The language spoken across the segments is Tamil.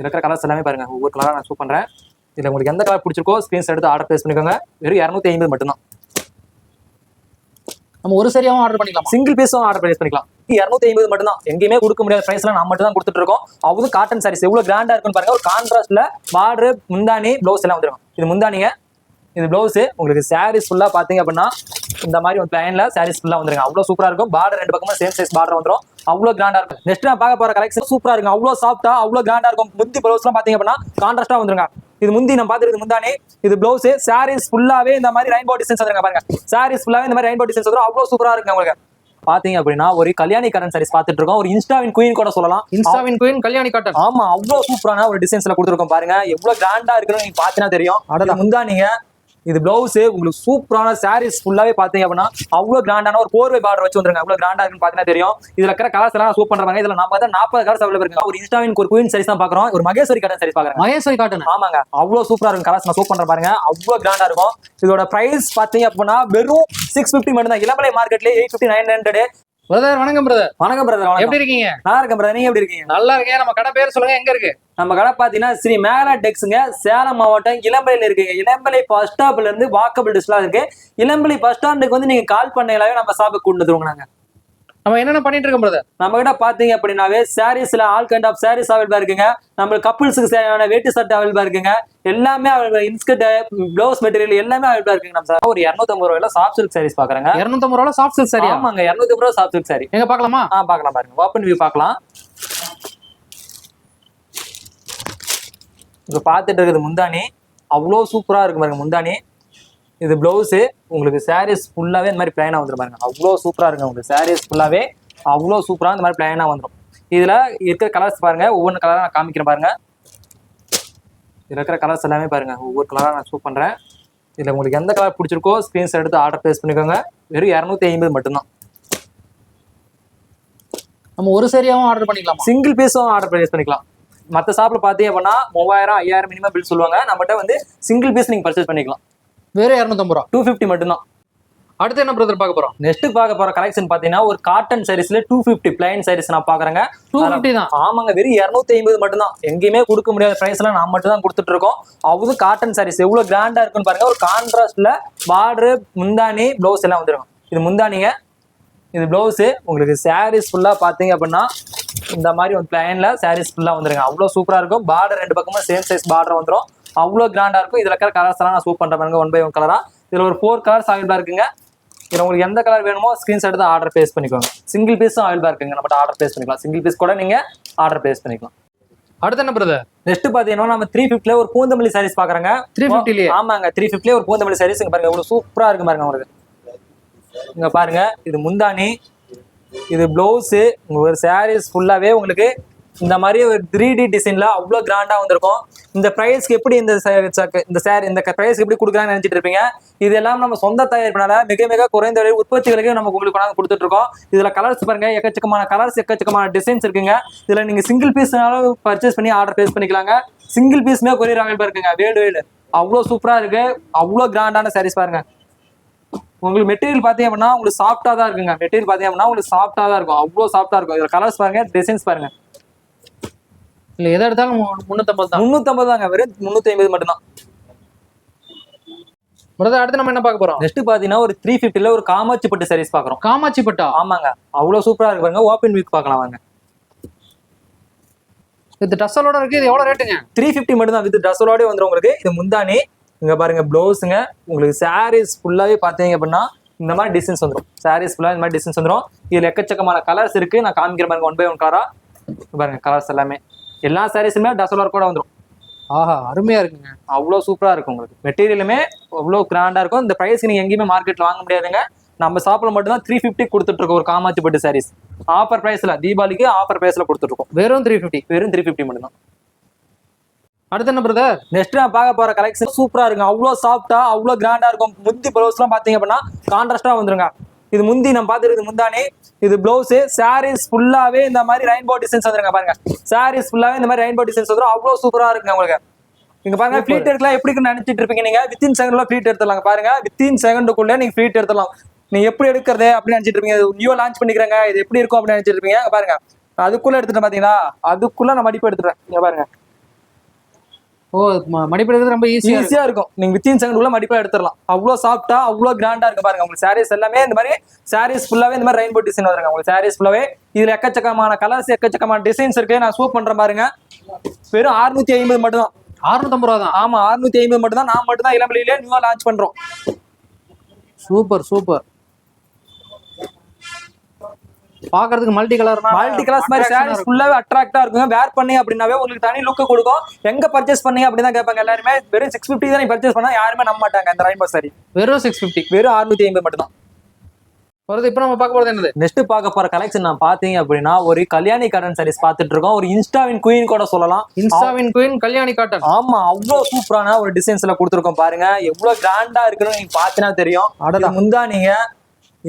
இருக்கிற கலர்ஸ் எல்லாமே பாருங்க. ஒவ்வொரு கலராக நான் ஷூ பண்றேன். இதுல உங்களுக்கு எந்த கலர் பிடிச்சிருக்கோ ஸ்கிரீன்ஸ் எடுத்து ஆர்டர் பிளேஸ் பண்ணிக்கோங்க. வெறும் இரநூத்தி ஐம்பது மட்டும்தான். நம்ம ஒரு சரியாவும் ஆர்டர் பண்ணிக்கலாம்? சிங்கிள் பீஸும் ஆர்டர் பிளேஸ் பண்ணிக்கலாம். இரநூத்தி ஐம்பது மட்டும்தான். எங்கேயுமே கொடுக்க முடியாத பிரைஸ்ல நான் மட்டும் தான் கொடுத்துட்டு இருக்கோம். காட்டன் சாரீஸ் எவ்வளவு கிராண்டா இருக்குன்னு பாருங்க. ஒரு கான்ட்ராஸ்ட்ல பார்டர் முந்தானி ப்ளவுஸ் எல்லாம் வந்துடும் இது முந்தானிங்க இது ப்ளவுஸ் உங்களுக்கு சாரீஸ் ஃபுல்லா பாத்தீங்க அப்படின்னா இந்த மாதிரி ஒரு பிளைன்ல சாரீஸ் ஃபுல்லா வந்துருங்க. அவ்வளவு சூப்பரா இருக்கும். பார்டர் ரெண்டு பக்கமும் சேம் சைஸ் பார்டர் வந்துரும். அவ்வளவு கிராண்டா இருக்கும். நெக்ஸ்ட் நான் பார்க்க போற கலெக்ஷன் சூப்பரா இருக்கும். அவ்வளவு சாஃப்டா அவ்வளவு கிராண்டா இருக்கும். முந்தி ப்ளவுஸ் எல்லாம் பாத்தீங்க அப்படின்னா கான்ட்ராஸ்டா வந்துருங்க. இது முந்தி நம்ம பாத்துருக்கு முந்தானி. இது ப்ளவுஸ் சாரீஸ் ஃபுல்லாவே இந்த மாதிரி ரெயின்போ டிசைன்ஸ் வந்துருங்க பாருங்க. சாரீஸ் ஃபுல்லாவே இந்த மாதிரி ரெயின்போ டிசைன்ஸ் வந்துரும். அவ்வளவு சூப்பரா இருக்கு உங்களுக்கு. பாத்தீங்க அப்படின்னா ஒரு கல்யாணி கரண்ட் சாரீஸ் பாத்துட்டு இருக்கோம். ஒரு இன்ஸ்டாவின் குயின் கூட சொல்லலாம். இன்ஸ்டாவின் குயின் கல்யாணி காட்டன் ஆமா அவ்வளவு சூப்பரான ஒரு டிசைன்ஸ்ல கொடுத்துருக்கோம் பாருங்க. எவ்வளவு கிராண்டா இருக்குன்னு நீங்க பாத்தீங்கன்னா தெரியும். இது முந்தானிங்க. இது பிளவுஸ் உங்களுக்கு சூப்பரான சாரீஸ் ஃபுல்லாவே பாத்தீங்க அப்படின்னா அவ்வளவு கிராண்டான ஒரு கோர்வை பார்டர் வச்சு வந்துருங்க. அவ்வளவு கிராண்டா இருக்குன்னு பாத்தீங்கன்னா தெரியும். இதுல இருக்கிற கலர்ஸ் எல்லாம் சூப் பண்றாங்க இதுல நம்ம பார்த்தா நாற்பது கலர்ஸ் அவைலபிள் இருக்கு. ஒரு இன்ஸ்டாவின் ஒரு குயின் சாரீஸ் தான் பாக்குறோம் ஒரு மகேஸ்வரி கடன் சாரீஸ் பாக்குறேன் மகேஸ்வரி காட்டன் ஆமாங்க. அவ்வளவு சூப்பரா இருக்கும். கலர்ஸ் நான் சூப் பண்ற பாருங்க. அவ்வளவு கிராண்டா இருக்கும். இதோட பிரைஸ் பாத்தீங்க அப்படின்னா வெறும் சிக்ஸ் பிப்டி மட்டும் தான் இளமலை மார்க்கெட்ல eight fifty nine hundred brother வணக்கம் பிரதர் வணக்கம் பிரதர் எப்படி இருக்கீங்க? நல்லா இருக்கேன் பிரதர் நீங்க எப்படி இருக்கீங்க? நல்லா இருக்கேன். நம்ம கடை பேர் சொல்லுங்க எங்க இருக்கு? நம்ம கடை பாத்தீங்கன்னா ஸ்ரீ மேலா டெக்ஸுங்க. சேலம் மாவட்டம் இளம்பலையில இருக்குங்க இளம்பலை பஸ் ஸ்டாப்ல இருந்து வாக்கபிள் டிஸ்ட்லாம் இருக்கு. இளம்பலை பஸ் ஸ்டாண்டுக்கு வந்து நீங்க கால் பண்ணையிலாவே நம்ம ஷாப்புக்கு கொண்டு வந்துருவோங்க நாங்க. நம்ம என்னென்ன பண்ணிட்டு இருக்கோம் பிரதர் நம்ம கிட்ட பாத்தீங்க அப்படின்னாவே சாரீஸ்ல ஆல் கைண்ட் ஆஃப் சாரீஸ் அவைலபிளா இருக்குங்க. நம்ம கப்புள்ஸுக்கு தேவையான வேட்டி சட்டை அவைலபிளா இருக்குங்க. எல்லாமே அவைலபிள் இன்ஸ்கர்ட் பிளவுஸ் மெட்டீரியல் எல்லாமே அவைலபிளா இருக்குங்க. நம்ம சார் ஒரு இரநூத்தம்பது ரூபாயில சாஃப்ட் சில்க் சாரீஸ் பாக்குறாங்க. இருநூத்தம்பது ரூபா சாஃப்ட் சில்க் சரியா ஆமாங்க இரநூத்தி ரூபா சாஃப்ட் சில்க் சாரி எங்க பார்க்கலாமா ஆ பார்க்கலாம் பாருங்க. ஓப்பன் வியூ பார்க்கலாம் இப்போ பார்த்துட்டு இருக்குது முந்தானி அவ்வளோ சூப்பராக இருக்கு பாருங்க முந்தானி இது ப்ளவுஸு உங்களுக்கு சாரீஸ் ஃபுல்லாகவே இந்த மாதிரி பிளைனாக வந்துடும் பாருங்க. அவ்வளோ சூப்பராக இருக்கு உங்களுக்கு. சாரீஸ் ஃபுல்லாகவே அவ்வளோ சூப்பராக இந்த மாதிரி பிளைனாக வந்துடும் இதில் இருக்கிற கலர்ஸ் பாருங்க. ஒவ்வொரு கலராக நான் காமிக்கிறேன் பாருங்க. இதில் இருக்கிற கலர்ஸ் எல்லாமே பாருங்க. ஒவ்வொரு கலராக நான் சூப் பண்ணுறேன் இதில் உங்களுக்கு எந்த கலர் பிடிச்சிருக்கோ ஸ்க்ரீன்ஸ் எடுத்து ஆர்டர் ப்ளேஸ் பண்ணிக்கோங்க. வெறும் இரநூத்தி ஐம்பது மட்டும்தான். நம்ம ஒரு சரியாவும் ஆர்டர் பண்ணிக்கலாமா? சிங்கிள் பீஸும் ஆர்டர் ப்ளேஸ் பண்ணிக்கலாம். மற்ற ஷாப்பில் பார்த்தீங்க அப்படின்னா மூவாயிரம் ஐயாயிரம் மினிமம் பில் சொல்லுவாங்க. நம்மகிட்ட வந்து சிங்கிள் பீஸ் நீங்கள் பர்ச்சேஸ் பண்ணிக்கலாம். வெறும் இரநூத்தம்பது ரூபா. டூ ஃபிஃப்டி மட்டும்தான். அடுத்து என்ன பிரதர் பார்க்க போறோம்? நெக்ஸ்ட் பார்க்க போற கலெக்ஷன் பார்த்தீங்கன்னா ஒரு காட்டன் சாரீஸ்ல டூ ஃபிஃப்டி பிளைன் சாரீஸ் நான் பார்க்குறேங்க. டூ ஃபிஃப்டி தான். ஆமாங்க வெறும் இரநூத்தி ஐம்பது மட்டும்தான். எங்கேயுமே கொடுக்க முடியாத ப்ரைஸ்ல நான் மட்டும் தான் கொடுத்துட்டு இருக்கோம். அவது காட்டன் சாரீஸ் எவ்வளவு கிராண்டா இருக்குன்னு பாருங்க. ஒரு கான்ட்ராஸ்ட்ல பார்டர் முந்தானி ப்ளவுஸ் எல்லாம் வந்துருக்கும் இது முந்தானிங்க இது ப்ளவுஸு உங்களுக்கு சாரீஸ் ஃபுல்லாக பார்த்தீங்க அப்படின்னா இந்த மாதிரி ஒரு பிளைனில் சாரீஸ் ஃபுல்லாக வந்துருங்க. அவ்வளோ சூப்பராக இருக்கும். பார்டர் ரெண்டு பக்கமும் சேம் சைஸ் பார்டர் வந்துடும் அவ்வளோ கிராண்டாக இருக்கும். இதில் இருக்கிற கலர்ஸ் எல்லாம் நான் சூப் பண்ணுறேன் பாருங்க ஒன் பை ஒன் கலராக இதில் ஒரு ஃபோர் கலர்ஸ் அவைலபிளாக இருக்குங்க. இதில் உங்களுக்கு எந்த கலர் வேணுமோ ஸ்க்ரீன்ஷாட் எடுத்து ஆர்டர் பேஸ் பண்ணிக்கோங்க. சிங்கிள் பீஸும் அவைலபிளாக இருக்குங்க. நம்மகிட்ட ஆர்டர் பேஸ் பண்ணிக்கலாம். சிங்கிள் பீஸ் கூட நீங்கள் ஆர்டர் பேஸ் பண்ணிக்கலாம். அடுத்து என்ன பிரதர் நெக்ஸ்ட் பார்த்தீங்கன்னா நம்ம த்ரீ ஃபிஃப்டில ஒரு பூந்தமல்லி சாரீஸ் பார்க்குறாங்க த்ரீ ஃபிஃப்டிலேயே ஆமாங்க. த்ரீ ஃபிஃப்டிலே ஒரு பூந்தமல்லி சாரீஸ் இங்க பாருங்க. இவ்வளவு சூப்பரா இருக்கு பாருங்க உங்களுக்கு. இங்க பாருங்க. இது முந்தானி இது பிளவுஸ் ஒரு சாரீஸ் ஃபுல்லாவே உங்களுக்கு இந்த மாதிரி ஒரு த்ரீ டி டிசைன்ல அவ்வளோ கிராண்டா வந்திருக்கும். இந்த ப்ரைஸ்க்கு எப்படி இந்த இந்த சேர் இந்த ப்ரைஸ்க்கு எப்படி கொடுக்குறாங்கன்னு நினைச்சிட்டு இருப்பீங்க. இதெல்லாம் நம்ம சொந்த தயாரிப்பினால மிக மிக குறைந்த விலை உற்பத்திகளுக்கு நம்ம உங்களுக்கு கொண்டாந்து கொடுத்துட்டு இருக்கோம். இதுல கலர்ஸ் பாருங்க எக்கச்சக்கமான கலர்ஸ் எக்கச்சக்கமான டிசைன்ஸ் இருக்குங்க. இதுல நீங்க சிங்கிள் பீஸ்னாலும் பர்ச்சேஸ் பண்ணி ஆர்டர் பேஸ் பண்ணிக்கலாங்க. சிங்கிள் பீஸ்மே கொரியர் அவைலபிள் இருக்குங்க வேடு வேடு அவ்வளோ சூப்பரா இருக்கு. அவ்வளோ கிராண்டான சாரீஸ் பாருங்க. உங்களுக்கு மெட்டீரியல் பார்த்தீங்க அப்படின்னா உங்களுக்கு சாஃப்டாக தான் இருக்குங்க. மெட்டீரியல் பார்த்தீங்க அப்படின்னா உங்களுக்கு சாஃப்டாக தான் இருக்கும். அவ்வளோ சாஃப்டாக இருக்கும். இதில் கலர்ஸ் பாருங்க டிசைன்ஸ் பாருங்க. இல்ல எதை எடுத்தாலும் மு- முன்னூத்தம்பது தான். முந்நூற்றம்பது தாங்க வெறும் முந்நூற்றி ஐம்பது மட்டும்தான். பிரதர் அடுத்து நம்ம என்ன பார்க்க போறோம்? நெக்ஸ்ட் பார்த்தீங்கன்னா ஒரு த்ரீ ஃபிஃப்டில ஒரு காமாட்சி பட்டு சாரீஸ் பார்க்குறோம். காமாட்சி பட்டா? ஆமாங்க. அவ்வளோ சூப்பரா இருக்கு பாருங்க. ஓப்பன் வீக் பார்க்கலாம் வாங்க. இது டசலோட இருக்கு இது எவ்வளவு ரேட்டுங்க த்ரீ ஃபிஃப்டி மட்டும் தான் வித் ட்ரெஸ்ஸோடய வந்துடும் உங்களுக்கு. இது முந்தானி இங்க பாருங்க ப்ளவுஸுங்க உங்களுக்கு சாரீஸ் ஃபுல்லாவே பார்த்தீங்க அப்படின்னா இந்த மாதிரி டிசைன்ஸ் வந்துடும் சாரீஸ் ஃபுல்லாக இந்த மாதிரி டிசைன்ஸ் வந்துடும் இதுல எக்கச்சக்கமான கலர்ஸ் இருக்கு. நான் காமிக்கிற பாருங்க ஒன் பை ஒன் காரா பாருங்க கலர்ஸ் எல்லாமே. எல்லா சாரீஸுமே டசலோர் கூட வந்துடும் ஆஹா அருமையா இருக்குங்க. அவ்வளோ சூப்பரா இருக்கும் உங்களுக்கு. மெட்டீரியலுமே அவ்வளோ கிராண்டா இருக்கும். இந்த ப்ரைஸ்க்கு நீங்க எங்கேயுமே மார்க்கெட்ல வாங்க முடியாதுங்க. நம்ம ஷாப்ல மட்டும் தான் த்ரீ ஃபிஃப்டி கொடுத்துட்டு இருக்கோம் ஒரு காமாட்சி பட்டு சாரீஸ் ஆஃபர் பிரைஸ்ல தீபாவளிக்கு ஆஃபர் பிரைஸ்ல கொடுத்துட்டு இருக்கோம். வெறும் த்ரீ ஃபிஃப்டி வெறும் த்ரீ ஃபிஃப்டி மட்டும் தான் அடுத்து என்ன பிரதர் நெக்ஸ்ட் நான் பார்க்க போற கலெக்ஷன் சூப்பரா இருக்கும் அவ்வளோ சாஃப்டா அவ்வளோ கிராண்டா இருக்கும். முந்தி ப்ளவுஸ்லாம் பார்த்தீங்க அப்படின்னா கான்ட்ராஸ்டா வந்துருங்க. இது முந்தி நம்ம பார்த்துருக்கு முந்தானி. இது பிளவுஸ் சாரீஸ் ஃபுல்லாவே இந்த மாதிரி ரெயின்போ டிசைன்ஸ் வந்துருங்க பாருங்க. சாரீஸ் ஃபுல்லாவே இந்த மாதிரி ரெயின்போ டிசைன்ஸ் வந்துரும். அவ்வளோ சூப்பரா இருக்குங்க உங்களுக்கு. இங்க பாருங்க. ஃபிளீட் எடுக்கலாம். எப்படி நினைச்சிட்டு இருப்பீங்க நீங்க? வித்தின் செகண்ட்ல ஃபிளீட் எடுத்துடலாம் பாருங்க. வித்தின் செகண்டுக்குள்ள நீங்க ஃபிளீட் எடுத்துடலாம். நீங்க எப்படி எடுக்கிறது அப்படின்னு நினைச்சிட்டு இருப்பீங்க. நியூ லான்ச் பண்ணிக்கிறாங்க. இது எப்படி இருக்கும் அப்படின்னு நினைச்சிட்டு இருப்பீங்க. பாருங்க. அதுக்குள்ள எடுத்துட்டு பாத்தீங்களா? அதுக்குள்ள நான் மடிப்பு எடுத்துட்டேன் இங்க பாருங்க. ஓ மடிப்பு எடுக்கிறது ரொம்ப ஈஸியா ஈஸியா இருக்கும். நீங்க வித்தின் செகண்ட் உள்ள மடிப்பா எடுத்துடலாம். அவ்வளவு சாஃப்டா அவ்வளவு கிராண்டா இருக்கு பாருங்க. உங்களுக்கு சாரீஸ் எல்லாமே இந்த மாதிரி சாரீஸ் ஃபுல்லாவே இந்த மாதிரி ரெயின்போ டிசைன் வருங்க உங்களுக்கு சாரீஸ் ஃபுல்லாவே இதுல எக்கச்சக்கமான கலர்ஸ் எக்கச்சக்கமான டிசைன்ஸ் இருக்கு நான் சூப் பண்றேன் பாருங்க. வெறும் 650 ஐம்பது மட்டும் தான் அறுநூத்தம்பது ரூபா தான் ஆமா 650 ஐம்பது மட்டும் தான் நான் மட்டும் தான் இளம்பிள்ளையிலே நியூவா லான்ச் பண்றோம். Super super. பாக்குறதுக்கு மல்டி கலர் மல்டி கலர்ஸ் மாதிரி சாரீஸ் ஃபுல்லாவே அட்ராக்டா இருக்குங்க. வேர் பண்ணீங்க அப்படின்னாவே உங்களுக்கு தனி லுக் கொடுக்கும். எங்க பர்ச்சேஸ் பண்ணீங்க அப்படின்னு தான் கேட்பாங்க எல்லாருமே. வெறும் சிக்ஸ் ஃபிஃப்டி தான் பர்ச்சேஸ் பண்ணா யாருமே நம்ப மாட்டாங்க இந்த ரெயின்போ சாரி வெறும் சிக்ஸ் பிப்டி வெறும் 650 ஐம்பது மட்டும் தான் வருது இப்போ நம்ம பார்க்க போறது என்னது? நெக்ஸ்ட் பார்க்க போற கலெக்ஷன் நான் பாத்தீங்க அப்படின்னா ஒரு கல்யாணி காட்டன் சாரீஸ் பார்த்துட்டு இருக்கோம். ஒரு இன்ஸ்டாவின் குயின் கூட சொல்லலாம். இன்ஸ்டாவின் குயின் கல்யாணி காட்டன் ஆமா அவ்வளவு சூப்பரான ஒரு டிசைன்ஸ்ல கொடுத்துருக்கோம் பாருங்க. எவ்வளவு கிராண்டா இருக்குன்னு நீங்க பாத்தீங்கன்னா தெரியும். அடடா. இது முந்தானீங்க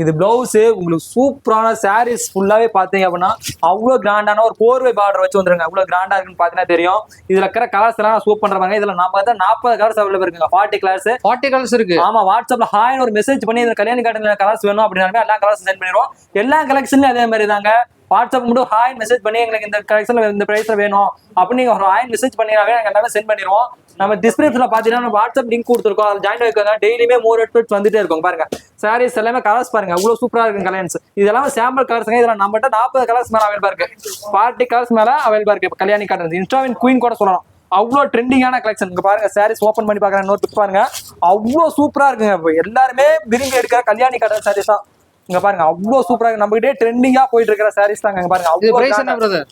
இது பிளவுஸ் உங்களுக்கு சூப்பரான சாரீஸ் ஃபுல்லாவே பாத்தீங்க அப்படின்னா அவ்வளவு கிராண்டான ஒரு கோர்வை பார்டர் வச்சு வந்துருங்க. அவ்வளவு கிராண்டா இருக்குன்னு பாத்தீங்கன்னா தெரியும். இதுல இருக்கிற கலர்ஸ் எல்லாம் சூப் பண்றாங்க இதுல நம்ம தான் நாற்பது கலர்ஸ் அவைலபிள் இருக்குங்க. ஃபார்ட்டி கலர்ஸ் ஃபார்ட்டி கலர்ஸ் இருக்கு. ஆமா வாட்ஸ்அப்ல ஹாய்னு ஒரு மெசேஜ் பண்ணி இந்த கல்யாணி கார்டன் கலர்ஸ் வேணும் அப்படின்னாலுமே எல்லா கலர்ஸ் சென்ட் பண்ணிடுவோம். எல்லா கலெக்ஷன்லயும் அதே மாதிரி தாங்க வாட்ஸ்அப் மட்டும் ஹாய் மெசேஜ் பண்ணி எங்களுக்கு இந்த கலெக்ஷன்ல இந்த பிரைஸ்ல வேணும். அப்படின்னு நீங்க ஒரு ஹாய் மெசேஜ் பண்ணினாவே நாங்க எல்லாமே சென்ட் பண்ணிடுவோம் நம்ம டிஸ்கிரிப்ஷன்ல பாத்தீங்கன்னா வாட்ஸ்அப் லிங்க் கொடுத்துருக்கோம். அதில் ஜாயின் ஆகிக்கோங்க டெய்லியுமே மோர் எட்வெட்ஸ் வந்துட்டே இருக்கும். பாருங்க. சாரீஸ் எல்லாமே கலர்ஸ் பாருங்க. அவ்வளவு சூப்பரா இருக்கும் கலெக்ஷன்ஸ் இதெல்லாம் சாம்பிள் கலர்ஸுங்க இதுல நம்மகிட்ட நாற்பது கலர்ஸ் மேல அவைலபா இருக்கு. ஃபார்ட்டி கலர்ஸ் மேல அவைலபா இருக்கு. இப்போ கல்யாணி காட்டன் இன்ஸ்டாவின் குயின் கூட சொல்லலாம் அவ்வளோ ட்ரெண்டிங்கான கலெக்ஷன் இங்கே பாருங்க. சாரீஸ் ஓப்பன் பண்ணி பார்க்குறேன் இன்னொரு பாருங்க. அவ்வளோ சூப்பராக இருக்குங்க. இப்போ எல்லாருமே விரும்பி எடுக்கிற கல்யாணி காட்டன் சாரீஸ் தான். இங்க பாருங்க அவ்வளோ சூப்பரா இருக்கு. நம்ம கிட்டே ட்ரெண்டிங்கா போயிட்டு இருக்கிற சாரீஸ் தாங்க பாருங்க. இது அவ்வளோ பிரைஸ் என்ன பிரதர்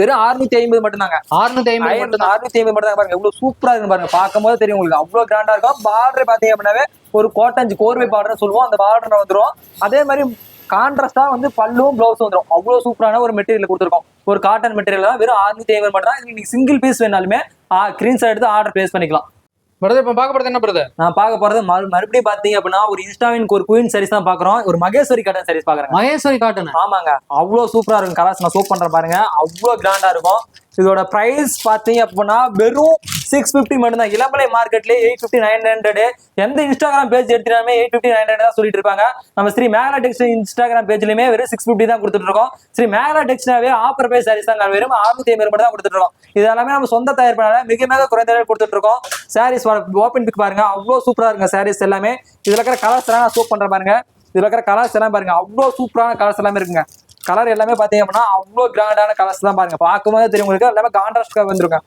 வெறும் 650 ஐம்பது மட்டும் தாங்க அறுநூத்தி ஐம்பது மட்டும் அறுநூத்தி ஐம்பது மட்டும் தான் பாருங்க. எவ்வளவு சூப்பரா இருக்கு பாருங்க. பார்க்கும்போது தெரியும் உங்களுக்கு. அவ்வளவு கிராண்டா இருக்கும். பார்டர் பாத்தீங்க அப்படின்னாவே ஒரு கோட்டஞ்சு கோர்வை பார்டர் சொல்லுவோம். அந்த பார்டர் வந்துரும். அதே மாதிரி கான்ட்ராஸ்டா வந்து பல்லும் பிளவுஸ் வந்துரும். அவ்வளவு சூப்பரான ஒரு மெட்டீரியல் கொடுத்துருக்கோம். ஒரு காட்டன் மெட்டீரியல் தான் வெறும் 650 ஐம்பது மட்டும் தான் நீங்க சிங்கிள் பீஸ் வேணாலுமே ஸ்கிரீன் ஷாட் எடுத்து ஆர்டர் பிளேஸ் பண்ணிக்கலாம். பிரதர் இப்போ பார்க்க போறது என்ன பிரதர் நான் பார்க்க போறது மறு- மறுபடியும் பாத்தீங்க அப்படின்னா ஒரு இன்ஸ்டாவின் ஒரு குயின் சாரீஸ் தான் பாக்குறோம் ஒரு மகேஸ்வரி காட்டன் சாரீஸ் பாக்குறேன் மகேஸ்வரி காட்டன் ஆமாங்க. அவ்வளோ சூப்பரா இருக்கும். கலர்ஸ் நான் சூப் பண்றேன் பாருங்க. அவ்வளோ கிராண்டா இருக்கும். இதோட ப்ரைஸ் பார்த்தீங்க அப்படின்னா வெறும் சிக்ஸ் ஃபிஃப்டி மட்டும்தான். இளம்பலை மார்க்கெட்லேயே எயிட் ஃபிஃப்டி நைன் ஹண்ட்ரட் எந்த இன்ஸ்டாகிராம் பேஜ் எடுத்தாலுமே எயிட் ஃபிஃப்டி நைன் ஹண்ட்ரட் தான் சொல்லிட்டு இருப்பாங்க. நம்ம ஸ்ரீ மேகலா டெக்ஸ் இன்ஸ்டாகிராம் பேஜ்லயுமே வெறும் சிக்ஸ் ஃபிஃப்டி தான் கொடுத்துட்டு இருக்கோம். ஸ்ரீ மேகலா டெக்ஸ்னாவே ஆஃபர் பிரைஸ் சாரீஸ் தான் வெறும் ஆறுநூத்தி ஐம்பது மட்டும் தான் கொடுத்துட்டு இருக்கோம். இது எல்லாமே நம்ம சொந்த தயார் மிக மிக குறைந்த கொடுத்துட்டு இருக்கோம். சாரீஸ் ஓப்பன் பிக் பாருங்க. அவ்வளோ சூப்பராக இருக்குங்க சாரீஸ் எல்லாமே. இதுல இருக்கிற கலர்ஸ் எல்லாம் நான் சூப் பண்றேன் பாருங்க. இதுல இருக்கிற கலர்ஸ் எல்லாம் பாருங்க. அவ்வளோ சூப்பரான கலர்ஸ் எல்லாமே இருக்குங்க. கலர் எல்லாமே பார்த்தீங்க அப்படின்னா அவ்வளோ கிராண்டான கலர்ஸ் தான் பாருங்க. பார்க்கும்போது தெரியும் உங்களுக்கு எல்லாமே கான்ட்ராஸ்டாக வந்துருங்க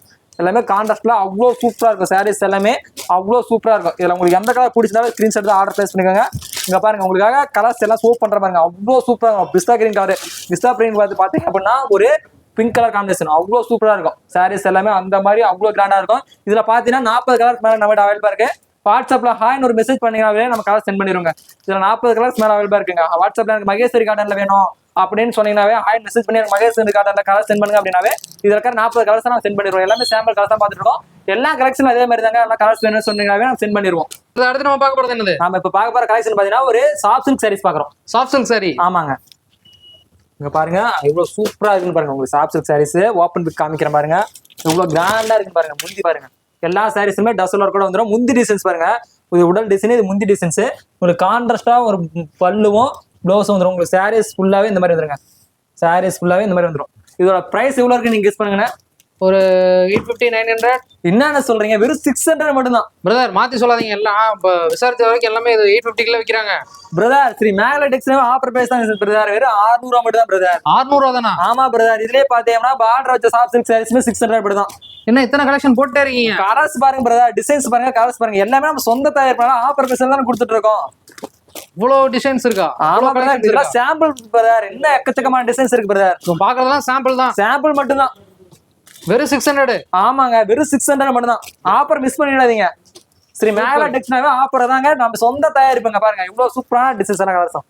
எல்லாமே கான்ட்ராஸ்ட்ல அவ்வளோ சூப்பராக இருக்கும். சாரீஸ் எல்லாமே அவ்வளோ சூப்பராக இருக்கும். இதில் உங்களுக்கு எந்த கலர் பிடிச்சிருந்தாலும் ஸ்கிரீன்ஷாட் ஷாட் ஆர்டர் பிளேஸ் பண்ணிக்கோங்க. இங்கே பாருங்க உங்களுக்காக கலர்ஸ் எல்லாம் சூப் பண்ணுற பாருங்க. அவ்வளோ சூப்பராக இருக்கும். பிஸ்தா கிரீன் கலர் பிஸ்தா கிரீன் பார்த்து பார்த்தீங்க அப்படின்னா ஒரு பிங்க் கலர் காம்பினேஷன் அவ்வளோ சூப்பராக இருக்கும். சாரீஸ் எல்லாமே அந்த மாதிரி அவ்வளோ கிராண்டாக இருக்கும். இதில் பார்த்தீங்கன்னா நாற்பது கலர்ஸ் மேலே நம்ம அவைலபிளாக இருக்கு. வாட்ஸ்அப்பில் ஹாய்னு ஒரு மெசேஜ் பண்ணீங்கனாவே நம்ம கலர் சென்ட் பண்ணிடுவோங்க. இதில் நாற்பது கலர்ஸ் மேலே அவைலபிளாக இருக்குங்க. வாட்ஸ்அப்பில் எனக்கு மகேஸ்வரி கார்டனில் வேணும். அப்படின்னு சொன்னீங்கன்னாவே ஹாய் மெசேஜ் பண்ணி எனக்கு மகேஸ்வரி கார்டன்ல கலர் சென்ட் பண்ணுங்க அப்படின்னாவே இதுல இருக்கிற நாற்பது கலர்ஸ் நான் சென்ட் பண்ணிடுவோம் எல்லாமே சாம்பிள் கலர்ஸ் தான் பார்த்துட்டு இருக்கோம். எல்லா கலெக்ஷன் அதே மாதிரி தாங்க எல்லா கலர்ஸ் வேணும்னு சொன்னீங்கன்னாவே நம்ம சென்ட் பண்ணிடுவோம் அடுத்து நம்ம பார்க்க போறது என்னது? நாம இப்ப பார்க்க போற கலெக்ஷன் பாத்தீங்கன்னா ஒரு சாஃப்ட் சில்க் சாரீஸ் பாக்குறோம். சாஃப்ட் சில்க் சாரி ஆமாங்க. இங்க பாருங்க எவ்வளவு சூப்பரா இருக்குன்னு பாருங்க உங்களுக்கு soft silk saris open pick காமிக்கிறேன் பாருங்க. எவ்வளவு கிராண்டா இருக்கு பாருங்க முந்தி பாருங்க. எல்லா சாரீஸுமே டசல் கூட வந்துடும் முந்தி டிசைன்ஸ் பாருங்க. இது உடல் டிசைன் இது முந்தி டிசைன்ஸ் உங்களுக்கு கான்ட்ராஸ்டா ஒரு பல்லுவும் ப்ளவுஸும் வந்துடும் உங்களுக்கு சாரீஸ் ஃபுல்லாவே இந்த மாதிரி வந்துருங்க. சாரீஸ் ஃபுல்லாவே இந்த மாதிரி வந்துடும் இதோட பிரைஸ் எவ்வளவு இருக்கு நீங்க கெஸ் பண்ணுங்க ஒரு எயிட் ஃபிஃப்டி நைன் ஹண்ட்ரட் என்னென்ன சொல்றீங்க? வெறும் சிக்ஸ் ஹண்ட்ரட் மட்டும்தான். பிரதர் மாத்தி சொல்லாதீங்க. எல்லாம் இப்போ விசாரிச்ச வரைக்கும் எல்லாமே இது எயிட் ஃபிஃப்டிக்குள்ள விற்கிறாங்க பிரதர் ஸ்ரீ மேக்லெட்டிக்ஸ் ஆஃபர் பிரைஸ் தான் பிரதர் வெறும் 600 ரூபா மட்டும் தான் பிரதர் அறுநூறுவா தானா? ஆமா பிரதர் இதுலயே பாத்தீங்கன்னா பார்டர் வச்ச சாஃப்ட் சில்க் சாரீஸ்மே சிக்ஸ் ஹண்ட்ரட் மட்டும் தான் என்ன இத்தனை கலெக்ஷன் போட்டே இருக்கீங்க? கலர்ஸ் பாருங்க பிரதர் டிசைன்ஸ் பாருங்க கலர்ஸ் பாருங்க. எல்லாமே நம்ம சொந்த தயார் பண்ண ஆஃபர் பிரைஸ் தான் கொடுத்துட்டு இருக்கோம். இவ்வளோ டிசைன்ஸ் இருக்கா? ஆமா பிரதர் இதெல்லாம் சாம்பிள் பிரதர் என்ன எக்கச்சக்கமான டிசைன்ஸ் இருக்கு பிரதர் இப்போ பார்க்கறதெல்லாம் சாம்பிள் தான். சாம்பிள் மட்டும் தான் வெறும் சிக்ஸ் ஹண்ட்ரட் ஆமாங்க வெறும் சிக்ஸ் ஹண்ட்ரட் மட்டும் தான் ஆஃபர் மிஸ் பண்ணிடாதீங்க. சரி மேல டெக்ஸ்னாவே ஆஃபர் தாங்க நம்ம சொந்த தயாரிப்புங்க பாருங்க. இவ்வளவு சூப்பரான டிசைன்ஸ் எல்லாம் கலர்ஸ்.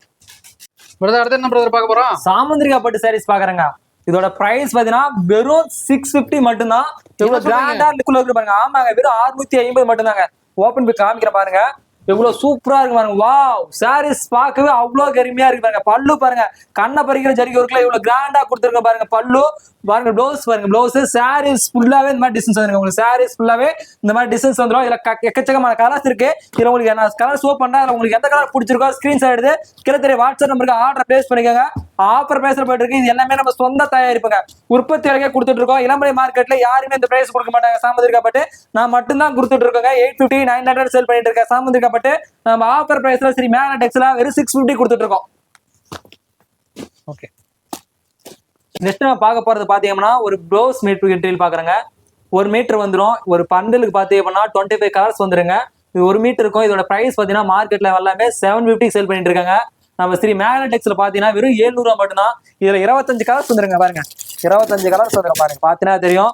பிரதர் அடுத்து என்ன பிரதர் பார்க்க போறோம்? சாமுந்திரிகா பட்டு சாரீஸ் பாக்குறேங்க இதோட பிரைஸ் பாத்தீங்கன்னா வெறும் சிக்ஸ் பிப்டி மட்டும்தான். இவ்வளவு? கிராண்டா லுக்குள்ள இருக்கு பாருங்க. ஆமாங்க வெறும் 650 ஐம்பது மட்டும்தாங்க. ஓப்பன் பிக் காமிக்கிற பாருங்க. எவ்வளவு சூப்பரா இருக்கு பாருங்க. வாவ் சாரீஸ் பார்க்கவே அவ்வளவு கருமையா இருக்கு பாருங்க. பல்லு பாருங்க. கண்ணை பறிக்கிற ஜரிகை ஒர்க்ல இவ்வளவு கிராண்டா கொடுத்துருக்க பாருங்க. பல்லு பாருங்க ப்ளவுஸ் பாருங்க. ப்ளவுஸ் சாரீஸ் ஃபுல்லாவே இந்த மாதிரி டிசைன்ஸ் வந்துருங்க உங்களுக்கு. சாரீஸ் ஃபுல்லாவே இந்த மாதிரி டிசைன்ஸ் வந்துடும் இதுல எக்கச்சக்கமான கலர்ஸ் இருக்கு. இதுல உங்களுக்கு என்ன கலர் ஷோ பண்ணா அதுல உங்களுக்கு எந்த கலர் பிடிச்சிருக்கோ ஸ்கிரீன்ஷாட் எடுத்து கிட்டத்தட்ட வாட்ஸ்அப் நம்பருக்கு ஆர்டர் பிளேஸ் பண்ணிக்கோங்க. ஆஃபர் பிரைஸ்ல போயிட்டு இருக்கு. இது எல்லாமே நம்ம சொந்த தயாரிப்புங்க. உற்பத்தி விலைக்கே கொடுத்துட்டு இருக்கோம். இளம்பரை மார்க்கெட்ல யாருமே இந்த பிரைஸ் கொடுக்க மாட்டாங்க. சாமந்திரிக்கப்பட்டு நான் மட்டும்தான் கொடுத்துட்டு இருக்கோங்க. Eight fifty nine hundred sale பண்ணிட்டு இருக்கேன். சாமந்திரிக்கப்பட்டு நம்ம ஆஃபர் பிரைஸ்ல சரி மேல டெக்ஸ்ல வெறும் சிக்ஸ் ஃபிஃப்டி கொடுத்துட்டு இருக்கோம் ஓகே நெக்ஸ்ட் நம்ம பார்க்க போறது பாத்தீங்கன்னா ஒரு ப்ளவுஸ் மீட்டர் மெட்டீரியல் பாக்குறேங்க ஒரு மீட்டர் வந்துரும். ஒரு பண்டலுக்கு அப்படின்னா டுவெண்ட்டி ஃபைவ் கலர்ஸ் வந்துருங்க. இது ஒரு மீட்டர் இருக்கும் இதோட ப்ரைஸ் பாத்தீங்கன்னா மார்க்கெட்ல எல்லாமே செவன் ஃபிஃப்டி சேல் பண்ணிட்டு இருக்காங்க. நம்ம ஸ்ரீ மேக்னடெக்ஸ்ல பாத்தீங்கன்னா வெறும் 700 ரூபா மட்டும்தான். இதுல இருபத்தஞ்சு கலர்ஸ் வந்துருங்க பாருங்க. இருபத்தஞ்சு கலர்ஸ் வந்துடும் பாருங்க. பாத்தீங்கன்னா தெரியும்.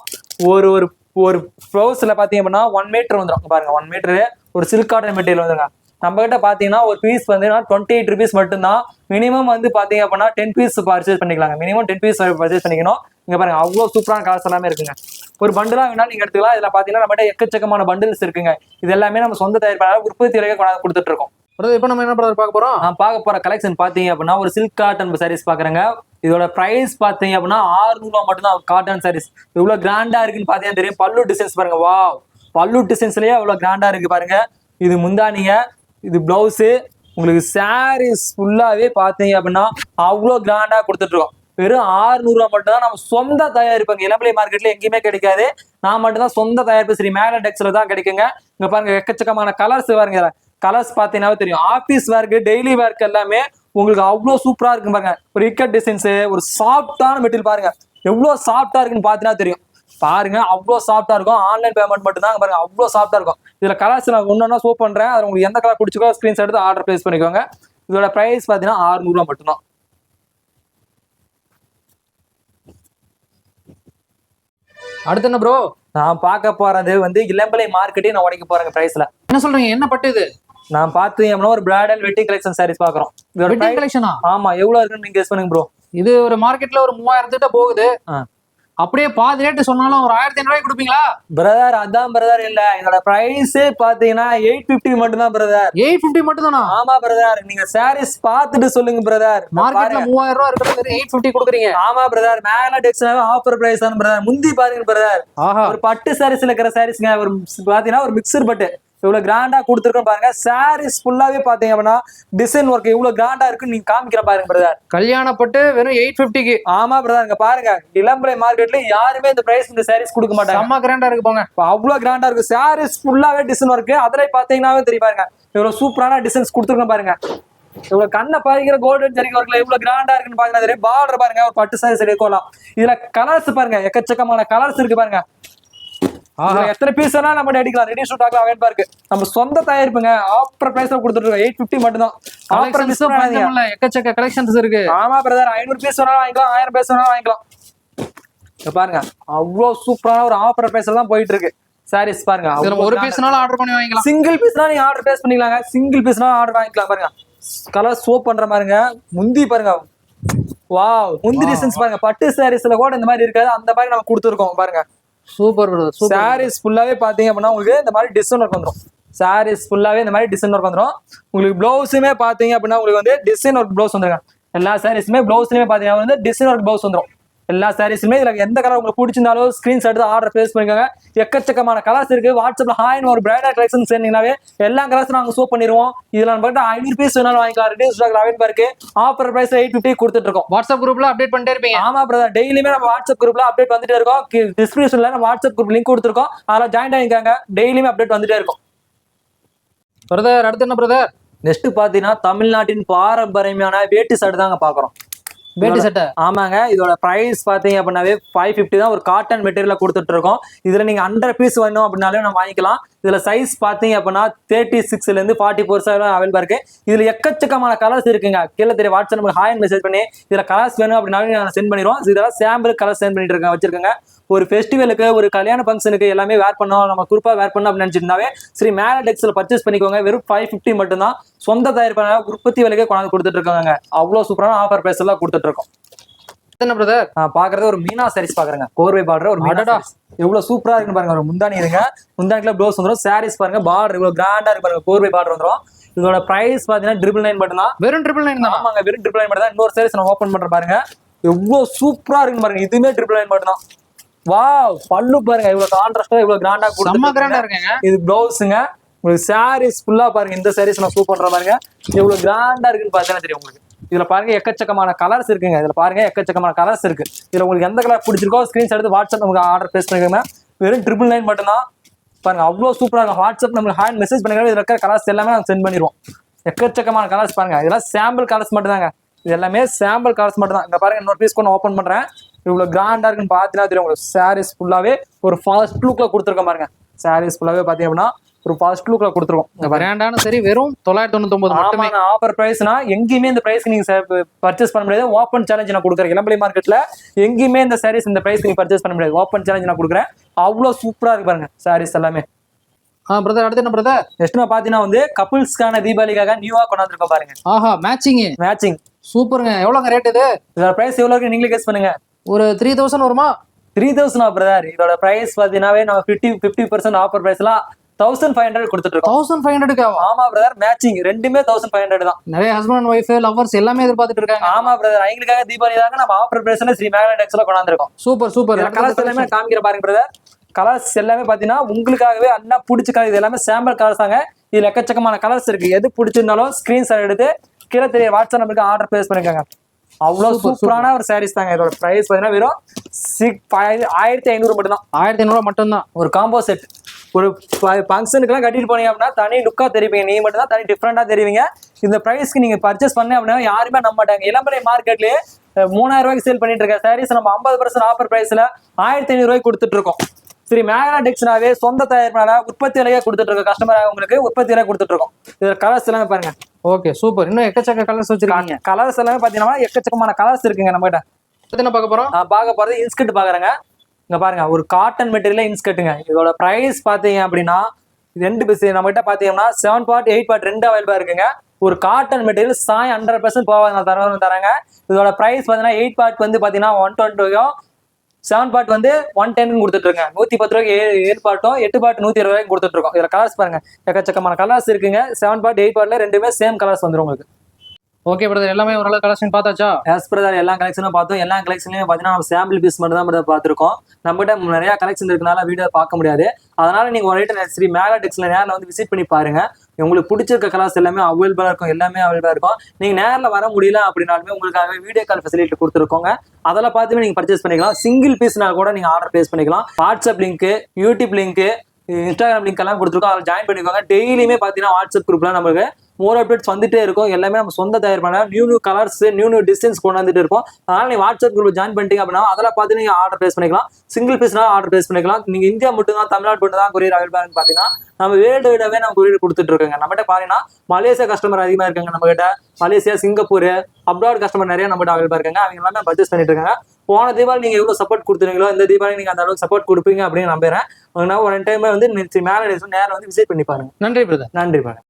ஒரு ஒரு ஒரு ப்ளவுஸ்ல பாத்தீங்க அப்படின்னா ஒன் மீட்டர் வந்துரும். பாருங்க ஒன் மீட்டரு ஒரு சில்க் காட்டன் மெட்டீரியல் வந்துருங்க. நம்ம கிட்ட பாத்தீங்கன்னா ஒரு பீஸ் வந்து டுவெண்ட்டி எயிட் ருபீஸ் மட்டும்தான். மினிமம் வந்து பாத்தீங்க அப்படின்னா டென் பீஸ் பர்ச்சேஸ் பண்ணிக்கலாங்க. மினிமம் டென் பீஸ் பர்ச்சேஸ் பண்ணிக்கணும். இங்க பாருங்க அவ்வளோ சூப்பரான கலர்ஸ் எல்லாமே இருக்குங்க. ஒரு பண்டிலா வேணாலும் நீங்க எடுத்துக்கலாம். இதுல பாத்தீங்கன்னா நம்மகிட்ட எக்கச்சக்கமான பண்டில்ஸ் இருக்குங்க. இது எல்லாமே நம்ம சொந்த தயாரிப்பாளர் உற்பத்தி விலைக்கு கொண்டாந்து கொடுத்துட்டு இருக்கோம். இப்போ நம்ம என்ன பிரதர் பார்க்க போறோம்? நான் பார்க்க போற கலெக்ஷன் பாத்தீங்க அப்படின்னா ஒரு சில்க் காட்டன் சாரீஸ் பாக்குறேங்க. இதோட பிரைஸ் பாத்தீங்க அப்படின்னா 600 ரூபா மட்டும்தான் காட்டன் சாரீஸ் இவ்வளவு கிராண்டா இருக்குன்னு பாத்தீங்கன்னா தெரியும். பல்லு டிசைன்ஸ் பாருங்க. வா பல்லு டிசைன்ஸ்லயே அவ்வளோ கிராண்டா இருக்கு பாருங்க. இது முந்தானிங்க இது பிளவுஸு உங்களுக்கு சாரீஸ் ஃபுல்லாகவே பார்த்தீங்க அப்படின்னா அவ்வளோ கிராண்டாக கொடுத்துட்ருக்கோம் வெறும் ஆறுநூறுவா மட்டும் தான் நம்ம சொந்த தயாரிப்பாங்க. இளம்பிள்ளை மார்க்கெட்ல எங்கேயுமே கிடைக்காது. நான் மட்டும் தான் சொந்த தயாரிப்பு சரி மேல டெக்ஸ்ல தான் கிடைக்குங்க. இங்க பாருங்க எக்கச்சக்கமான கலர்ஸ் பாருங்க. கலர்ஸ் பார்த்தீங்கன்னாவே தெரியும். ஆஃபீஸ் ஒர்க்கு டெய்லி ஒர்க் எல்லாமே உங்களுக்கு அவ்வளோ சூப்பராக இருக்கும் பாருங்க. ஒரு இக்கட் டிசைன்ஸு ஒரு சாஃப்டான மெட்டீரியல் பாருங்க. எவ்வளோ சாஃப்டாக இருக்குன்னு பார்த்தீங்கன்னா தெரியும். பாருங்க அவ்வளோ சாஃப்டா இருக்கும். ஆன்லைன் பேமெண்ட் மட்டும் தான் பாருங்க அவ்வளோ சாஃப்டா இருக்கும். இதுல கலர்ஸ் நான் ஒன்னொன்னா ஷோ பண்றேன். அது உங்களுக்கு எந்த கலர் பிடிச்சிக்கோ ஸ்கிரீன்ஷாட் எடுத்து ஆர்டர் பிளேஸ் பண்ணிக்கோங்க. இதோட பிரைஸ் பார்த்தீங்கன்னா 600 ரூபா மட்டும்தான். அடுத்து என்ன ப்ரோ நான் பார்க்க போறது வந்து இளம்பலை மார்க்கெட்டே நான் உடைக்க போறேங்க பிரைஸ்ல என்ன சொல்றீங்க? என்ன பட்டு இது? நான் பார்த்தீங்க அப்படின்னா ஒரு பிராடல் வெட்டிங் கலெக்ஷன் சாரீஸ் பாக்குறோம் வெட்டிங் கலெக்ஷனா ஆமா எவ்வளவு இருக்குன்னு நீங்க கெஸ் பண்ணுங்க ப்ரோ இது ஒரு மார்க்கெட்ல ஒரு மூவாயிரம் கிட்ட போகுது. அப்படியே பாதி ரேட்டு சொன்னாலும் ஒரு ஆயிரத்தி ஐநூறு கொடுப்பீங்களா? பிரதர் அதான் பிரதர் இல்ல. இதோட பிரைஸ் பாத்தீங்கன்னா எயிட் பிப்டி மட்டும் தான் பிரதர் எயிட் ஃபிஃப்டி மட்டும் தானா ஆமா பிரதர் நீங்க சாரீஸ் பார்த்துட்டு சொல்லுங்க பிரதர் மார்க்கெட்ல மூவாயிரம் ரூபா இருக்கிறது எயிட் ஃபிஃப்டி கொடுக்குறீங்க. ஆமா பிரதர் மேல டெக்ஸ்னாவே ஆஃபர் பிரைஸ் தான் பிரதர் முந்தி பாருங்க பிரதர் ஒரு பட்டு சாரீஸ்ல இருக்கிற சாரீஸ்ங்க ஒரு பாத்தீங்கன்னா ஒரு மிக்சர் பட்டு. இவ்வளவு கிராண்டா கொடுத்துருக்கோம் பாருங்க. சாரீஸ் ஃபுல்லாவே பாத்தீங்க அப்படின்னா டிசைன் ஒர்க் இவ்வளவு கிராண்டா இருக்குன்னு நீங்க காமிக்கிற பாருங்க பிரதர் கல்யாண பட்டு வெறும் எயிட் ஃபிஃப்டிக்கு ஆமா பிரதர் இங்க பாருங்க. இளம்பிள்ளை மார்க்கெட்ல யாருமே இந்த பிரைஸ் இந்த சாரீஸ் கொடுக்க மாட்டாங்க. செம்ம கிராண்டா இருக்கு போங்க இப்ப அவ்வளவு கிராண்டா இருக்கு. சாரீஸ் ஃபுல்லாவே டிசைன் இருக்கு அதுல பாத்தீங்கன்னாவே தெரியும் பாருங்க. இவ்வளவு சூப்பரான டிசைன்ஸ் கொடுத்துருக்கோம் பாருங்க. இவ்வளவு கண்ணை பாருங்கிற கோல்டன் ஜரிகை ஒர்க்ல இவ்வளவு கிராண்டா இருக்குன்னு பாருங்க பார்டர் பாருங்க ஒரு பட்டு சாரீஸ் எடுக்கலாம் இதுல கலர்ஸ் பாருங்க. எக்கச்சக்கமான கலர்ஸ் இருக்கு பாருங்க. எத்தனை பீஸ் வேணா நம்ம அடிக்கலாம். ரெடி ஷூட் ஆகலாம் அவைலபிளா இருக்கு நம்ம சொந்த தயாரிப்புங்க. ஆஃபர் பிரைஸ்ல கொடுத்துட்டு இருக்கோம் எயிட் பிப்டி மட்டும் தான் ஆஃபர் பஞ்சமில்ல எக்கச்சக்க கலெக்ஷன்ஸ் இருக்கு. ஆமா பிரதர் ஐநூறு பீஸ் வேணாலும் வாங்கிக்கலாம். ஆயிரம் பீஸ் வேணாலும் வாங்கிக்கலாம். பாருங்க. அவ்வளோ சூப்பரான ஒரு ஆஃபர் பிரைஸ்ல தான் போயிட்டு இருக்கு சாரீஸ் பாருங்க ஒரு பீஸ்னாலும் ஆர்டர் பண்ணி வாங்கிக்கலாம். சிங்கிள் பீஸ்னா நீங்க ஆர்டர் பேஸ் பண்ணிக்கலாங்க. சிங்கிள் பீஸ்னா ஆர்டர் வாங்கிக்கலாம் பாருங்க. கலர் சோப் பண்ற பாருங்க முந்தி பாருங்க. வாவ் முந்தி டிசைன்ஸ் பாருங்க. பட்டு சாரீஸ்ல கூட இந்த மாதிரி இருக்காது. அந்த மாதிரி நம்ம கொடுத்துருக்கோம் பாருங்க. சூப்பர் பிரதர் சாரீஸ் ஃபுல்லாவே பாத்தீங்க அப்படின்னா உங்களுக்கு இந்த மாதிரி டிசைன் ஒர்க் வந்துரும். சாரீஸ் ஃபுல்லாவே இந்த மாதிரி டிசைன் ஒர்க் வந்துரும். உங்களுக்கு பிளவுஸுமே பாத்தீங்க அப்படின்னா உங்களுக்கு வந்து டிசைன் ஒர்க் பிளவுஸ் வந்துருங்க. எல்லா சாரீஸுமே பிளவுஸ்லயுமே பாத்தீங்கன்னா வந்து டிசைன் ஒர்க் பிளவுஸ் வந்துடும் எல்லா சாரீஸுமே இதுல எந்த கலர் உங்களுக்கு பிடிச்சிருந்தாலும் ஸ்கிரீன்ஷாட் எடுத்து ஆர்டர் பிளேஸ் பண்ணிக்கோங்க. எக்கச்சக்கமான கலர்ஸ் இருக்கு. வாட்ஸ்அப்ல ஹாய்னு ஒரு பிரைடல் கலெக்ஷன் சேர்ந்தீங்கன்னாவே எல்லா கலர்ஸும் நாங்க ஷோ பண்ணிடுவோம். இதுல நம்ம ஐநூறு பீஸ் வேணாலும் வாங்கிக்கலாம். ரெடி ஸ்டாக் அவைலபிளா இருக்கு. ஆஃபர் பிரைஸ் எயிட் ஃபிஃப்டி கொடுத்துட்டு இருக்கோம். வாட்ஸ்அப் குரூப்ல அப்டேட் பண்ணிட்டே இருப்பீங்க. ஆமா பிரதர் டெய்லியுமே நம்ம வாட்ஸ்அப் குரூப்ல அப்டேட் வந்துட்டே இருக்கோம். டிஸ்கிரிப்ஷன்ல நம்ம வாட்ஸ்அப் குரூப் லிங்க் கொடுத்துருக்கோம். அதில் ஜாயின் ஆகிக்காங்க டெய்லியுமே அப்டேட் வந்துட்டே இருக்கும். பிரதர் அடுத்து என்ன பிரதர் நெக்ஸ்ட் பாத்தீங்கன்னா தமிழ்நாட்டின் பாரம்பரியமான வேட்டி சட்டை தாங்க பாக்குறோம் வேட்டி சட்டை ஆமாங்க. இதோட பிரைஸ் பாத்தீங்க அப்படின்னாவே ஃபைவ் ஃபிஃப்டி தான் ஒரு காட்டன் மெட்டீரியல கொடுத்துட்டு இருக்கோம் இதுல நீங்க ஹண்ட்ரட் பீஸ் வேணும் அப்படின்னாலும் நம்ம வாங்கிக்கலாம். இதுல சைஸ் பாத்தீங்க அப்படின்னா தேர்ட்டி சிக்ஸ்ல இருந்து ஃபார்ட்டி ஃபோர் அவைலபிளா இருக்கு. இதுல எக்கச்சக்கமான கலர்ஸ் இருக்குங்க. கீழே தெரிய வாட்ஸ்அப் நமக்கு ஹாய் மெசேஜ் பண்ணி இதுல கலர்ஸ் வேணும் அப்படின்னாலும் நான் சென்ட் பண்ணிடுவோம். இதெல்லாம் சாம்பிள் கலர் சென்ட் பண்ணிட்டு இருக்கேன் வச்சிருக்கேங்க. ஒரு ஃபெஸ்டிவலுக்கு ஒரு கல்யாண ஃபங்க்ஷனுக்கு எல்லாமே வேர் பண்ணோம். நம்ம குரூப்பா வேர் பண்ணோம் அப்படின்னு நினைச்சிருந்தாவே ஸ்ரீ மேல டெக்ஸ்ல பர்ச்சேஸ் பண்ணிக்கோங்க. வெறும் ஃபைவ் ஃபிஃப்டி மட்டும்தான். சொந்த தயாரிப்பான உற்பத்தி விலைக்கே கொண்டாந்து கொடுத்துட்டு இருக்காங்க அவ்வளவு சூப்பரான ஆஃபர் பிரைஸ் எல்லாம் கொடுத்துட்டு இருக்கோம். என்ன பிரதர் நான் பாக்குறது ஒரு மீனா சாரீஸ் பாக்குறேங்க. கோர்வை பார்டர் ஒரு sarees. எவ்வளவு சூப்பரா இருக்குன்னு பாருங்க ஒரு முந்தானி இருங்க முந்தானிக்குள்ள ப்ளவுஸ் வந்துரும். சாரீஸ் பாருங்க பார்டர் இவ்வளவு கிராண்டா இருக்கு பாருங்க கோர்வை பார்டர் வந்துரும். இதோட பிரைஸ் பாத்தீங்கன்னா ட்ரிபிள் நைன் மட்டும் தான் வெறும் ட்ரிபிள் நைன் தான்? ஆமாங்க வெறும் ட்ரிபிள் நைன் மட்டும் தான் இன்னொரு சாரீஸ் நான் ஓப்பன் பண்றேன் பாருங்க. எவ்வளவு சூப்பரா இருக்குன்னு பாருங்க இதுவுமே ட்ரிபிள் நைன் மட்டும் தான் வா பல்லு பாருங்க இவ்வளவு கான்ட்ராஸ்டா இவ்வளவு கிராண்டா செம்ம கிராண்டா கொடுத்து இருக்குங்க. இது பிளவுஸுங்க உங்களுக்கு சாரீஸ் ஃபுல்லா பாருங்க. இந்த சாரீஸ் நான் சூப் பண்ற பாருங்க. எவ்வளவு கிராண்டா இருக்குன்னு பார்த்தீங்கன்னா தெரியும் உங்களுக்கு? இதுல பாருங்க எக்கச்சக்கமான கலர்ஸ் இருக்குங்க. இதுல பாருங்க எக்கச்சக்கமான கலர்ஸ் இருக்கு. இதுல உங்களுக்கு எந்த கலர் பிடிச்சிருக்கோ ஸ்கிரீன்ஷாட் எடுத்து வாட்ஸ்அப் நமக்கு ஆர்டர் பேஸ் பண்ணிக்கோங்க. வெறும் ட்ரிபிள் நைன் மட்டும்தான் பாருங்க அவ்வளோ சூப்பரா இருக்கும். வாட்ஸ்அப் நம்மளுக்கு ஹேண்ட் மெசேஜ் பண்ணிக்கிறோம் இதுல இருக்கிற கலர்ஸ் எல்லாமே நாங்கள் சென்ட் பண்ணிடுவோம். எக்கச்சக்கமான கலர்ஸ் பாருங்க. இதெல்லாம் சாம்பிள் கலர்ஸ் மட்டும்தாங்க. இது எல்லாமே சாம்பிள் கலர்ஸ் மட்டும் தான் இங்க பாருங்க இன்னொரு பீஸ் கொண்டு ஓப்பன் பண்றேன். இவ்வளவு கிராண்டா இருக்குன்னு பார்த்தீங்கன்னா தெரியும் உங்களுக்கு. சாரீஸ் ஃபுல்லாவே ஒரு ஃபாஸ்ட் லுக்ல கொடுத்துருக்க பாருங்க. சாரீஸ் ஃபுல்லாவே பாத்தீங்க அப்படின்னா ஒரு ஃபாஸ்ட் லுக்ல பாருங்க பிராண்டான சரி வெறும் தொள்ளாயிரத்தி தொண்ணூத்தி மட்டுமே. ஆஃபர் பிரைஸ்னா எங்கேயுமே இந்த பிரைஸ் நீங்க பர்ச்சேஸ் பண்ண முடியாது. ஓப்பன் சேலஞ்ச் நான் கொடுக்குறேன். இளம்பலை மார்க்கெட்ல எங்கேயுமே இந்த சாரீஸ் இந்த பிரைஸ் நீங்க பர்ச்சேஸ் பண்ண முடியாது. ஓப்பன் சேலஞ்ச் நான் கொடுக்குறேன். அவ்வளவு சூப்பரா இருக்கு பாருங்க சாரீஸ் எல்லாமே. ஆ பிரதர் அடுத்து என்ன பிரதர் நெக்ஸ்ட் பாத்தீங்கன்னா வந்து கப்புள்ஸ்க்கான தீபாவளிக்காக நியூவா கொண்டாந்துருக்கோம் பாருங்க. ஆஹா மேட்சிங் மேட்சிங் சூப்பருங்க. எவ்வளோங்க ரேட் இது? இதோட பிரைஸ் எவ்வளவு இருக்கு நீங்களே கெஸ் பண்ணுங்க. ஒரு த்ரீ தௌசண்ட் வருமா? த்ரீ தௌசண்ட் பிரதர் இதோட பிரைஸ் பாத்தீங்கன்னாவே நம்ம ஃபிஃப்டி ஃபிஃப்டி பர்சன்ட் ஆஃபர் பிரைஸ்லாம் தௌசண்ட் ஃபைவ் ஹண்ட்ரட் கொடுத்துட்டு தௌசண்ட் ஃபைவ் ஹண்ட்ரடுக்கு ஆகும் ஆமா பிரதர் மேட்சிங் ரெண்டுமே தௌசண்ட் ஃபைவ் ஹண்ட்ரட் தான். நிறைய ஹஸ்பண்ட் அண்ட் ஒய்ஃப் லவர்ஸ் எல்லாமே எதிர்பார்த்துட்டு இருக்காங்க ஆமா பிரதர் அவங்களுக்காக தீபாவளி தாங்க நம்ம ஆஃபர் பிரைஸ்ல ஸ்ரீ மேகனா டெக்ஸ்ல கொண்டாந்துருக்கோம். Super super. கலர்ஸ் எல்லாமே காமிக்கிற பாருங்க பிரதர் கலர்ஸ் எல்லாமே பாத்தீங்கன்னா உங்களுக்காகவே அண்ணா பிடிச்ச கலர் இது எல்லாமே சாம்பிள் கலர்ஸ் தாங்க. இதுல எக்கச்சக்கமான கலர்ஸ் இருக்கு. எது பிடிச்சிருந்தாலும் ஸ்கிரீன்ஷாட் எடுத்து கீழே தெரிய வாட்ஸ்அப் நம்பருக்கு ஆர்டர் பிளேஸ் பண்ணிக்கோங்க. அவ்வளவு சூப்பரான ஒரு சாரீஸ் தாங்க. இதோட பிரைஸ் பாத்தீங்கன்னா வெறும் சிக் ஆயிரத்தி ஐநூறு மட்டும் தான் ஆயிரத்தி ஐநூறுவா மட்டும்தான். ஒரு காம்போ செட் ஒரு ஃபங்க்ஷனுக்குலாம் கட்டிட்டு போனீங்க அப்படின்னா தனி லுக்கா தெரிவிங்க நீங்க மட்டும் தான் தனி டிஃப்ரெண்டா தெரிவிங்க. இந்த பிரைஸ்க்கு நீங்க பர்ச்சேஸ் பண்ண அப்படின்னா யாருமே நம்ப மாட்டாங்க. இளம்பரை மார்க்கெட்லயே மூணாயிரம் ரூபாய்க்கு சேல் பண்ணிட்டு இருக்க சாரீஸ் நம்ம ஐம்பது பர்சன்ட் ஆஃபர் பிரைஸ்ல ஆயிரத்தி ஐநூறு ரூபாய்க்கு கொடுத்துட்டு இருக்கோம். சரி மேகனா டெக்ஸ்னாவே சொந்த தயாரிப்பான உற்பத்தி விலையே கொடுத்துட்டு இருக்கோம் கஸ்டமர் உங்களுக்கு உற்பத்தி விலையை கொடுத்துட்டு இருக்கோம். இதுல கலர்ஸ் எல்லாமே பாருங்க. ஓகே சூப்பர் இன்னும் எக்கச்சக்க கலர்ஸ் வச்சிருக்கீங்க. கலர்ஸ் எல்லாமே பாத்தீங்கன்னா எக்கச்சக்கமான கலர்ஸ் இருக்குங்க நம்ம கிட்ட அடுத்து என்ன பார்க்க போறோம்? நான் பார்க்க போறது இன்ஸ்கர்ட் பாக்குறேங்க. இங்க பாருங்க ஒரு காட்டன் மெட்டீரியல் இன்ஸ்கர்ட்டுங்க இதோட ப்ரைஸ் பாத்தீங்க அப்படின்னா ரெண்டு பீஸ் நம்ம கிட்ட பாத்தீங்கன்னா செவன் பார்ட் எயிட் பார்ட் ரெண்டு அவைலபிளா இருக்குங்க. ஒரு காட்டன் மெட்டீரியல் சாய் ஹண்ட்ரட் பர்சன்ட் போவாங்க நான் தரவங்க தராங்க. இதோட ப்ரைஸ் பாத்தீங்கன்னா எயிட் பார்ட் வந்து பாத்தீங்கன்னா ஒன் டுவெண்ட்டியும் செவன் பார்ட் வந்து ஒன் டென் கொடுத்துட்டு இருக்கேன் நூத்தி பத்து ரூபாய்க்கு ஏழு ஏழு பார்ட்டும் எட்டு பார்ட் நூத்தி இருபது ரூபாய்க்கு கொடுத்துட்டு இருக்கோம் இதுல கலர்ஸ் பாருங்க. எக்கச்சக்கமான கலர்ஸ் இருக்குங்க. செவன் பார்ட் எயிட் பார்ட்டில் ரெண்டுமே சேம் கலர்ஸ் வந்துடும் உங்களுக்கு. ஓகே பிரதர் எல்லாமே ஓரளவு கலெக்ஷன் பார்த்தாச்சா? எஸ் பிரதர் எல்லா கலெக்ஷனும் பார்த்தோம். எல்லா கலெக்ஷன்லையும் பார்த்தீங்கன்னா சாம்பிள் பீஸ் மட்டும் தான் பிரதர் பார்த்துருக்கோம். நம்மகிட்ட நிறைய கலெக்ஷன் இருக்கனால வீடியோ பார்க்க முடியாது. அதனால நீங்க ஒரு ரேட்டு ஸ்ரீ மேகா டெக்ஸ்ல நேரில் வந்து விசிட் பண்ணி பாருங்க. உங்களுக்கு பிடிச்சிருக்க கலர்ஸ் எல்லாமே அவைலபிளா இருக்கும். எல்லாமே அவைலபிளா இருக்கும். நீங்க நேரில் வர முடியல அப்படின்னாலுமே உங்களுக்காக வீடியோ கால் ஃபெசிலிட்டி கொடுத்துருக்கோங்க. அதெல்லாம் பார்த்துமே நீங்க பர்ச்சேஸ் பண்ணிக்கலாம். சிங்கிள் பீஸ்னா கூட நீங்க ஆர்டர் பிளேஸ் பண்ணிக்கலாம். WhatsApp link YouTube link Instagram link எல்லாம் கொடுத்துருக்கோம். அதில் ஜாயின் பண்ணிக்கோங்க. டெய்லியுமே பார்த்தீங்கன்னா வாட்ஸ்அப் குரூப்லாம் நமக்கு மோர் அப்டேட்ஸ் வந்துட்டே இருக்கும். எல்லாமே நம்ம சொந்த தயார் பண்ண new new colours new new designs கொண்டு வந்துட்டு இருப்போம். அதனால நீங்க வாட்ஸ்அப் குரூப் ஜாயின் பண்ணிட்டீங்க அப்படின்னா அதில் பார்த்து நீங்க ஆர்டர் பிளேஸ் பண்ணிக்கலாம். சிங்கிள் பீஸ்னா ஆர்டர் பிளேஸ் பண்ணிக்கலாம். நீங்க இந்தியா மட்டும் தான் தமிழ்நாடு மட்டும் தான் கொரியர் அவைலபிள் பார்த்தீங்கன்னா நம்ம வேர்ல்டு விடவே நம்ம கொரியர் கொடுத்துட்டு இருக்கோங்க. நம்மகிட்ட பாத்தீங்கன்னா மலேசியா கஸ்டமர் அதிகமா இருக்காங்க நம்ம கிட்ட மலேசியா சிங்கப்பூர் அப்ராட் கஸ்டமர் நிறைய நம்மகிட்ட அவைலபிள் இருக்காங்க. அவங்க எல்லாமே பர்ச்சேஸ் பண்ணிட்டு இருக்காங்க. போன தீபாவளி நீங்க எவ்வளவு சப்போர்ட் கொடுத்துருங்களோ இந்த தீபாவளி நீங்க அந்த அளவுக்கு சப்போர்ட் கொடுப்பீங்க அப்படின்னு நம்புறேன். ஒரு டைம் வந்து மேலே நேரில் வந்து விசிட் பண்ணி பாருங்க. நன்றி பிரதர் நன்றி பாருங்க